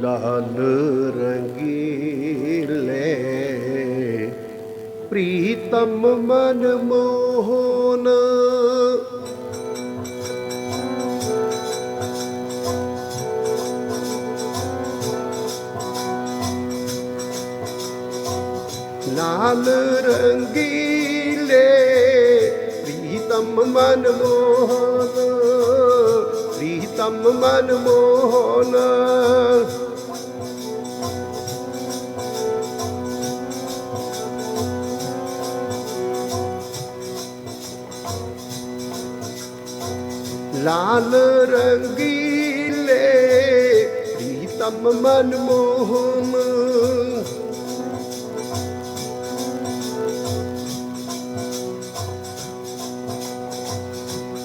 ਲਾਲ ਰੰਗੀਲੇ ਪ੍ਰੀਤਮ ਮਨ ਮੋਹਨ। ਲਾਲ ਰੰਗੀਲੇ ਪ੍ਰੀਤਮ ਮਨ ਮੋਹਨ। ਪ੍ਰੀਤਮ ਮਨ ਮੋਹਨ। ਲਾਲ ਰੰਗੀਲੇ ਪ੍ਰੀਤਮ ਮਨ ਮੋਹਨ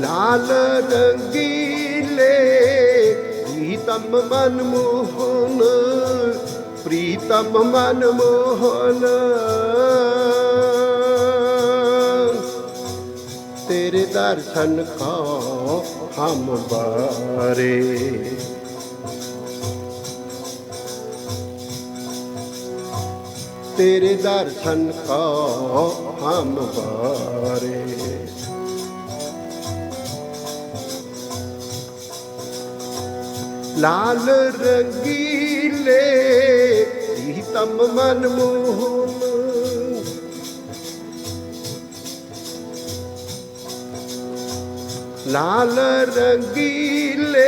ਲਾਲ ਰੰਗੀਲੇ ਪ੍ਰੀਤਮ ਮਨ ਮੋਹਨ ਪ੍ਰੀਤਮ ਮਨ ਮੋਹਨ। ਤੇਰੇ ਦਰਸ਼ਨ ਖਾਓ ਹਮ ਬਾਰੇ। ਤੇਰੇ ਦਰਸ਼ਨ ਖਾਓ ਹਮ ਬਾਰੇ। ਲਾਲ ਰੰਗੀਲੇ ਪ੍ਰੀਤਮ ਮਨ ਲਾਲ ਰੰਗੀਲੇ,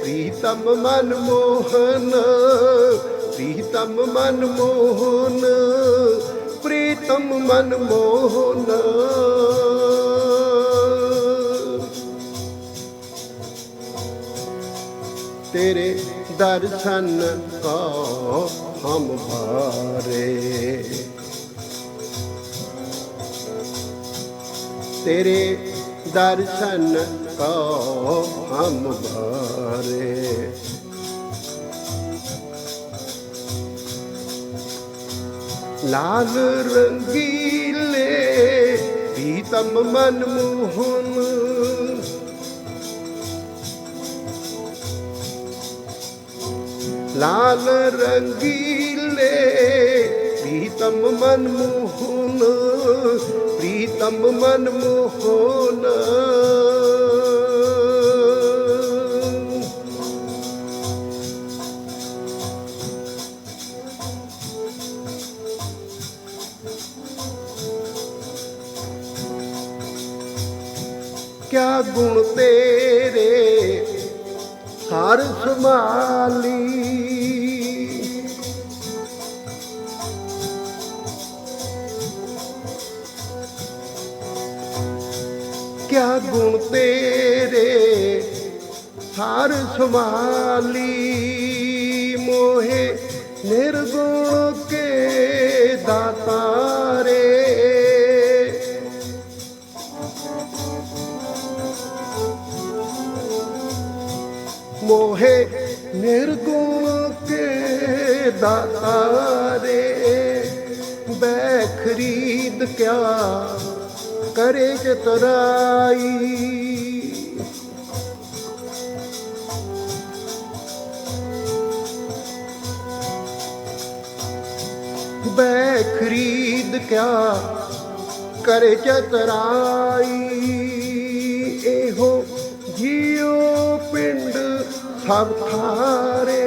ਪ੍ਰੀਤਮ ਮਨ ਮੋਹਨ ਪ੍ਰੀਤਮ ਮਨ ਮੋਹਨ ਪ੍ਰੀਤਮ ਮਨ ਮੋਹਨ ਤੇਰੇ ਦਰਸ਼ਨ ਕੋ ਹਮ ਭਾਰੇ। ਤੇਰੇ ਦਰਸ਼ਨ ਕੋ ਹਮ ਭਾਰੇ ਲਾਲ ਰੰਗੀਲੇ ਪੀਤਮ ਮਨ ਮੋਹਨ ਲਾਲ ਰੰਗੀਲੇ ਪ੍ਰੀਤਮ ਮਨ ਮੋਹਨ ਪ੍ਰੀਤਮ ਮਨ ਮੋਹਨ ਕਿਆ ਗੁਣ ਕਿਆ ਗੁਣ ਤੇਰੇ? ਹਰ ਸੰਭਾਲੀ ਮੋਹੇ ਨਿਰਗੁਣ ਕੇ ਦਾਤਾਰੇ ਮੋਹੇ ਨਿਰਗੁਣ ਕੇ ਦਾਤਾਰੇ ਬੈ ਖਰੀਦ ਕਿਆ ਕਰੇ ਤਰਾਈ ਬੈ ਖਰੀਦ ਕਿਆ ਕਰੇ ਚਤਰਾਈ। ਇਹੋ ਜੀਉ ਪਿੰਡ ਸਭ ਥਾਰੇ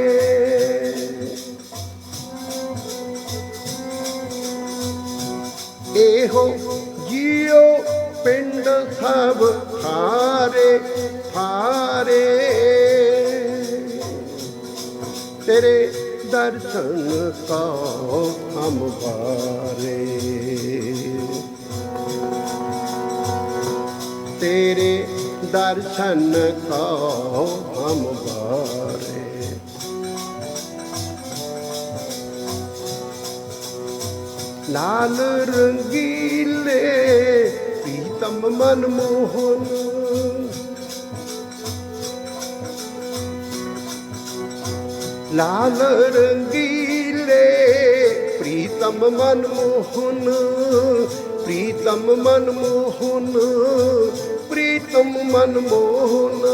ਇਹੋ ਸਭ ਥਾਰੇ ਥਾਰੇ ਤੇਰੇ ਦਰਸ਼ਨ ਕੋ ਹਮ ਬਾਰੇ ਤੇਰੇ ਦਰਸ਼ਨ ਕੋ ਹਮ ਬਾਰੇ ਲਾਲ ਰੰਗੀਲੇ ਪੀਤਮ ਮਨ ਮੋਹਨ। ਲਾਲ ਰੰਗੀਲੇ ਪ੍ਰੀਤਮ ਮਨ ਮੋਹਨ। ਪ੍ਰੀਤਮ ਮਨ ਮੋਹਨ ਪ੍ਰੀਤਮ ਮਨ ਮੋਹਨ।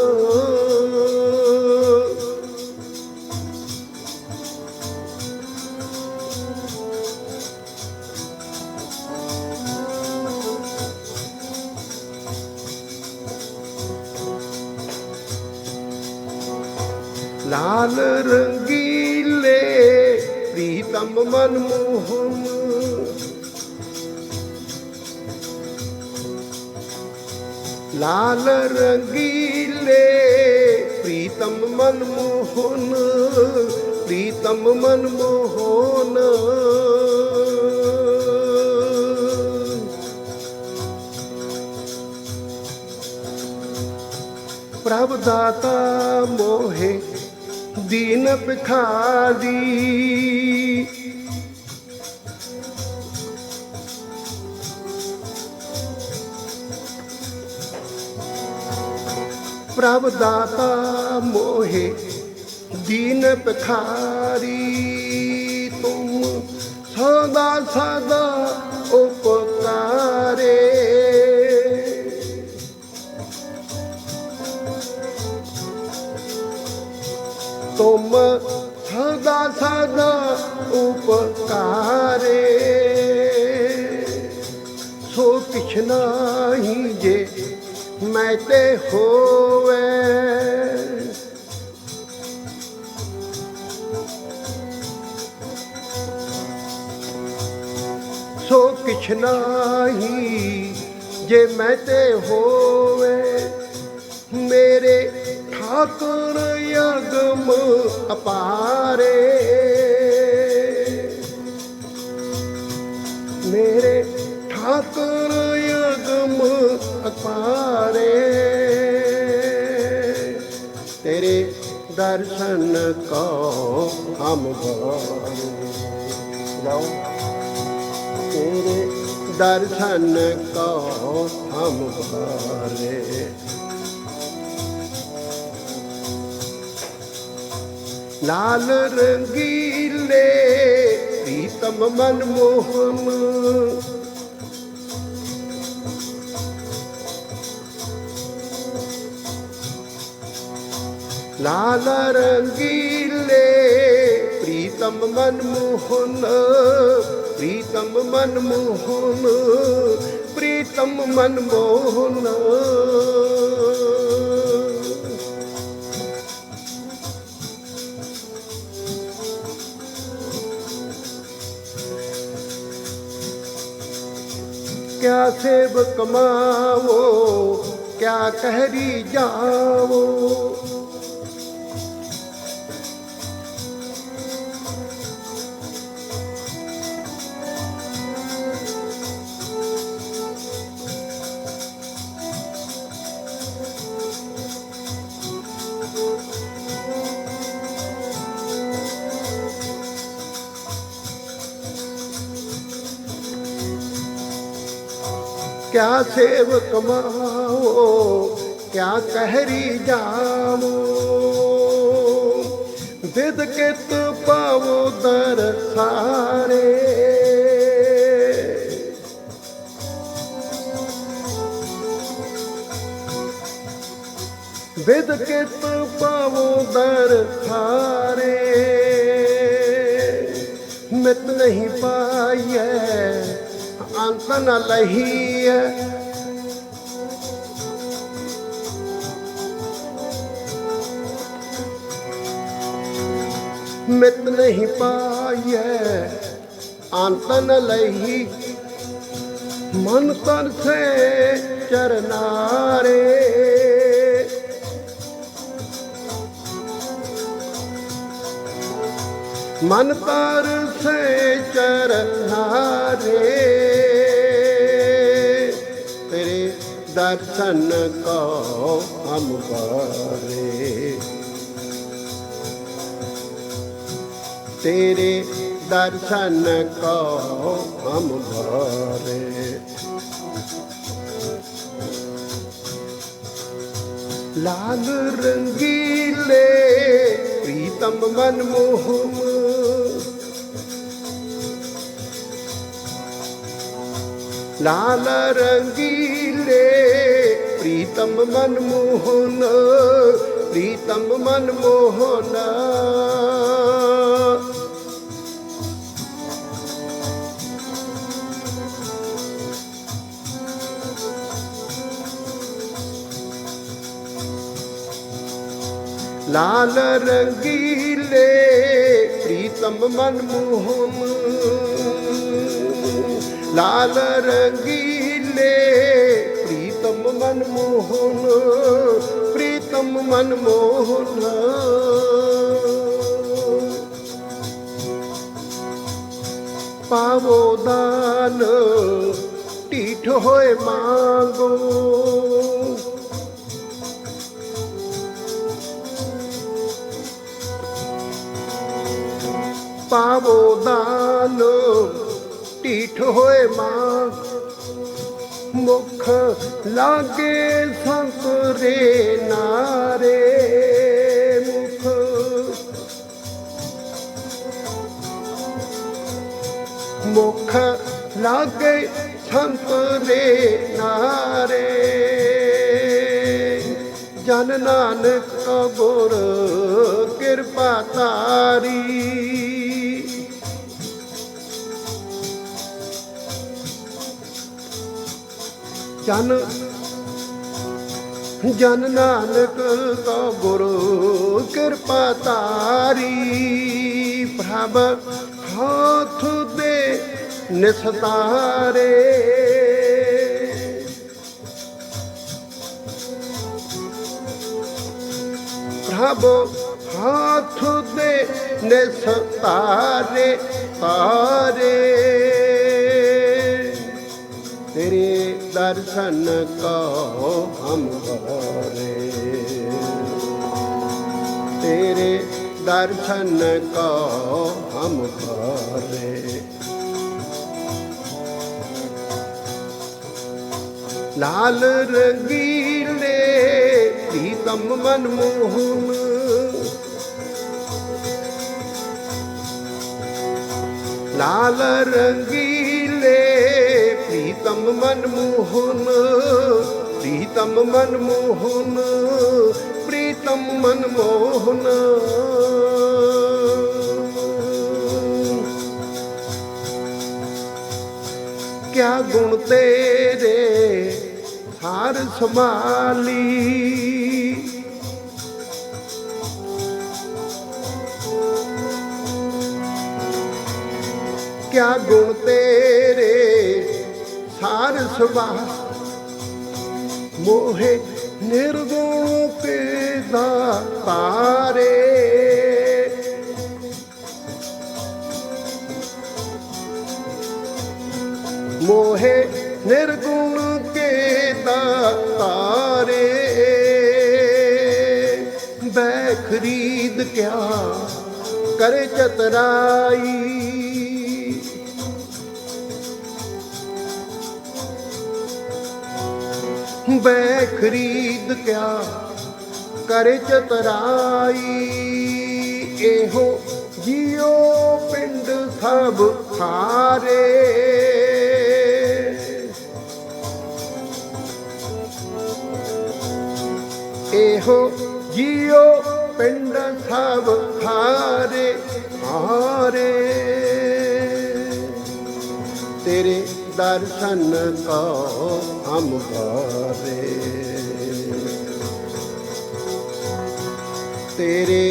ਲਾਲ ਰੰਗੀਲੇ ਪ੍ਰੀਤਮ ਮਨ ਮੋਹਨ ਪ੍ਰੀਤਮ ਮਨ ਮੋਹਨ ਪ੍ਰਭ ਦਾਤਾ ਮੋਹਿ ਦੀਨ ਭਿਖਾਰੀ। ਪ੍ਰਭ ਦਾਤਾ ਮੋਹਿ, ਦੀਨ ਭਿਖਾਰੀ ਤੁਮ ਸਦਾ ਸਦਾ ਉਪਕਾਰੇ। ਤੁਮ ਸਦਾ ਸਦਾ ਉਪਕਾਰੇ। ਸੋ ਕਿਛ ਨਾਹੀ ਜੇ ਮੈਂ ਤੇ ਹੋਵੇ। ਸੋ ਕਿਛ ਨਾਹੀ ਜੇ ਮੈਂ ਤੇ ਹੋਵੇ, ਮੇਰੇ ਠਾਕੁਰ ਯਗਮ ਅਪਾਰੇ। ਮੇਰੇ ਠਾਕੁਰ ਯਗਮ ਅਪਾਰੇ। ਤੇਰੇ ਦਰਸ਼ਨ ਕੋ ਹਮ ਜਾਓ। ਤੇਰੇ ਦਰਸ਼ਨ ਕੋ ਹਮ ਭਾਰੇ। ਲਾਲ ਰੰਗੀਲੇ, ਪ੍ਰੀਤਮ ਮਨ ਮੋਹਨ ਲਾਲ ਰੰਗੀਲੇ ਪ੍ਰੀਤਮ ਮਨ ਮੋਹਨ, ਪ੍ਰੀਤਮ ਮਨ ਮੋਹਨ, ਪ੍ਰੀਤਮ ਮਨ ਮੋਹਨ। ਕਿਆ ਸੇਵ ਕਮਾਵੋ, ਕਿਆ ਕਹਿਰੀ ਜਾਵੋ। ਕਿਆ ਸੇਵ ਕਮਾਓ, ਕਿਆ ਕਹਿਰੀ ਜਾਮੋ ਦਿਦ ਕਿਤ ਪਾਵੋ ਦਰ ਸਾਰੇ? ਵਿਦ ਕਿਤ ਪਾਵੋ ਦਰ ਹਾਰੇ ਮਿਤ ਨਹੀਂ ਪਾਈਐ ਅੰਤ ਨ ਲਹੀਐ ਮਿਤ ਨਹੀਂ ਪਾਈਐ ਅੰਤ ਨ ਲਹੀ। ਮਨ ਤਨ ਸੇ ਚਰਨਾਰੇ। ਮਨ ਪਰ ਸੇ ਚਰਨਾਰੇ। ਤੇਰੇ ਦਰਸ਼ਨ ਕੋ ਹਮ ਬਾਰੇ। ਤੇਰੇ ਦਰਸ਼ਨ ਕੋ ਹਮ ਬਾਰੇ। ਲਾਲ ਰੰਗੀਲੇ ਪ੍ਰੀਤਮ ਮਨ ਮੋਹਨ ਲਾਲ ਪ੍ਰੀਤਮ ਮਨ ਮੋਹਨ ਪ੍ਰੀਤਮ ਮਨ ਮੋਹਨ। ਲਾਲ ਰੰਗੀਲੇ ਪ੍ਰੀਤਮ ਮਨ ਮੋਹਨ। ਲਾਲ ਰੰਗੀਲੇ ਮਨਮੋਹਨ ਪ੍ਰੀਤਮ ਮਨਮੋਹਨ। ਪਾਵੋ ਦਾਨ ਢੀਠ ਹੋਏ ਮੰਗੋ। ਪਾਵੋ ਦਾਨ ਢੀਠ ਹੋਏ ਮਾਂ ਮੁਖ ਲਾਗੇ ਸੰਤਰੇ ਨਾਰੇ ਮੁਖ। ਮੁਖ ਲਾਗੇ ਸੰਤਰੇ ਨਾਰੇ। ਜਨ ਨਾਨਕ ਗੁਰ ਕਿਰਪਾ ਤਾਰੀ ਜਨ ਜਨ ਨਾਨਕ ਕਾ ਗੁਰੂ, ਕਿਰਪਾ ਤਾਰੀ ਪ੍ਰਭ ਹਾਥ ਦੇ ਨਿਸਤਾਰੇ ਪ੍ਰਭ ਹਾਥ ਦੇ ਨਿਸਤਾਰੇ ਤਾਰੇ। ਤੇਰੇ ਦਰਸ਼ਨ ਕੋ ਹਮ ਹੋਰੇ ਤੇਰੇ ਦਰਸ਼ਨ ਕੋ ਹਮ ਹੋਰੇ ਲਾਲ ਰੰਗੀਲੇ ਦੀਤਮ ਮਨ ਮੋਹਨ। ਲਾਲ ਰੰਗੀ ਪ੍ਰੀਤਮ ਮਨ ਮੋਹਨ ਪ੍ਰੀਤਮ ਮਨ ਮੋਹਨ ਪ੍ਰੀਤਮ ਮਨ ਮੋਹਨ ਕਿਆ ਗੁਣ ਤੇਰੇ ਹਾਰ ਸੰਭਾਲੀ ਕਿਆ ਗੁਣ ਤੇਰੇ ਸਾਰ ਸੁਭਾ ਮੋਹੇ ਨਿਰਗੁਣ ਤੇ ਦਾ ਤਾਰੇ ਮੋਹਿ ਨਿਰਗੁਣ ਕੇ ਦਾ ਤਾਰੇ ਬੈ ਖਰੀਦ ਕਿਆ ਕਰੇ ਚਤਰਾਈ। ਬੈ ਖਰੀਦ ਕਿਆ ਕਰੇ ਚਤਰਾਈ ਇਹੋ ਜਿਉ ਪਿੰਡ ਸਭ ਖਾਰੇ ਇਹੋ ਜੀਓ ਪਿੰਡ ਸਭ ਖਾਰੇ ਹਾਰੇ। ਤੇਰੇ दर्शन को हम करे तेरे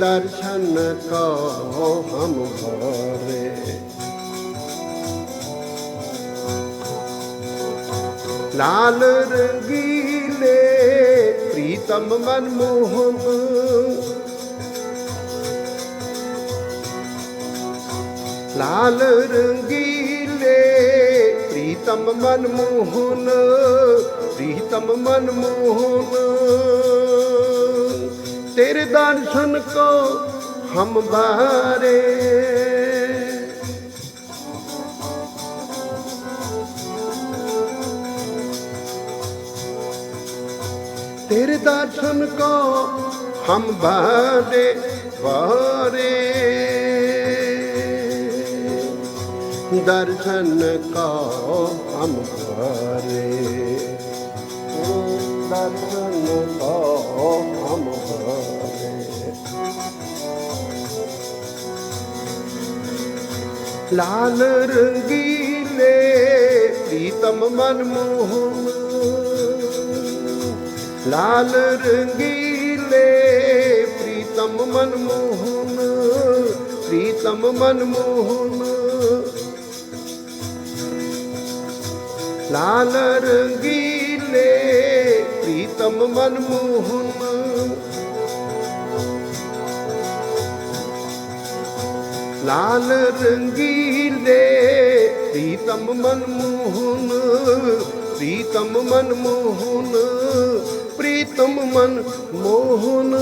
दर्शन को हम करे लाल रंगीले प्रीतम मनमोहन ਲਾਲ ਰੰਗੀਲੇ प्रीतम मनमोहन प्रीतम मनमोहन तेरे दर्शन को हम बारे तेरे दर्शन को हम बारे बारे ਦਰਸ਼ਨ ਕਾ ਹਮਾਰੇ ਦਰਸ਼ਨ ਕਾ ਹਮਾਰੇ ਲਾਲ ਰੰਗੀਲੇ ਪ੍ਰੀਤਮ ਮਨ ਮੋਹਨ ਲਾਲ ਰੰਗੀਲੇ ਪ੍ਰੀਤਮ ਮਨ ਮੋਹਨ ਪ੍ਰੀਤਮ ਮਨ ਮੋਹਨ ਲਾਲ ਰੰਗੀਲੇ, ਪ੍ਰੀਤਮ ਮਨ ਮੋਹਨ। ਲਾਲ ਰੰਗੀਲੇ, ਪ੍ਰੀਤਮ ਮਨ ਮੋਹਨ। ਪ੍ਰੀਤਮ ਮਨ ਮੋਹਨ, ਪ੍ਰੀਤਮ ਮਨ ਮੋਹਨ।